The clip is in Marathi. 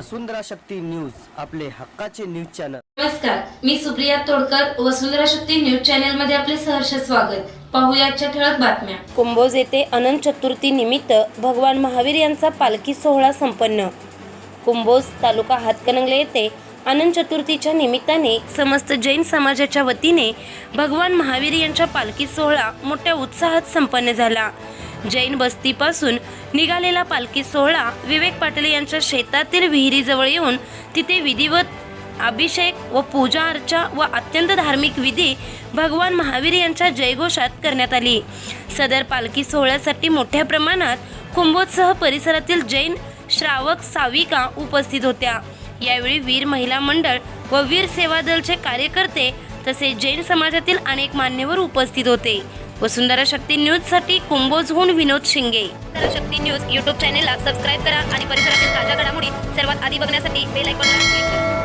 वसुंधरा शक्ती न्यूज आपले हक्काचे न्यूज चॅनल. नमस्कार मी सुप्रिया तोडकर वसुंधरा शक्ती न्यूज चॅनलमध्ये आपले सहर्ष स्वागत. पाहूया आजच्या ठळक बातम्या. कुंभोज येथे अनंत चतुर्थी निमित्त भगवान महावीर यांचा पालखी सोहळा संपन्न. कुंभोज तालुका हातकणंगले येथे अनंत चतुर्थीच्या निमित्ताने समस्त जैन समाजाच्या वतीने भगवान महावीर यांच्या पालखी सोहळा मोठ्या उत्साहात संपन्न झाला. जैन बस्तीपासून निघालेला पालखी सोहळा विवेक पाटील यांच्या शेतातील विहिरीजवळ येऊन तिथे विधिवत अभिषेक व पूजा अर्चा व अत्यंत धार्मिक विधी भगवान महावीर यांच्या जयघोषात करण्यात आली. सदर पालखी सोहळ्यासाठी मोठ्या प्रमाणात कुंभोजसह परिसरातील जैन श्रावक साविका उपस्थित होत्या. यावेळी वीर महिला मंडळ व वीर सेवा दलचे कार्यकर्ते तसेच जैन समाजातील अनेक मान्यवर उपस्थित होते. वसुंधरा शक्ती न्यूजसाठी कुंभोजहून विनोद शिंगे. वसुंधरा शक्ती न्यूज यूट्यूब चॅनेलला सबस्क्राईब करा आणि परिसरातील ताज्या घडामोडी सर्वात आधी बघण्यासाठी बेल आयकॉनला क्लिक करा.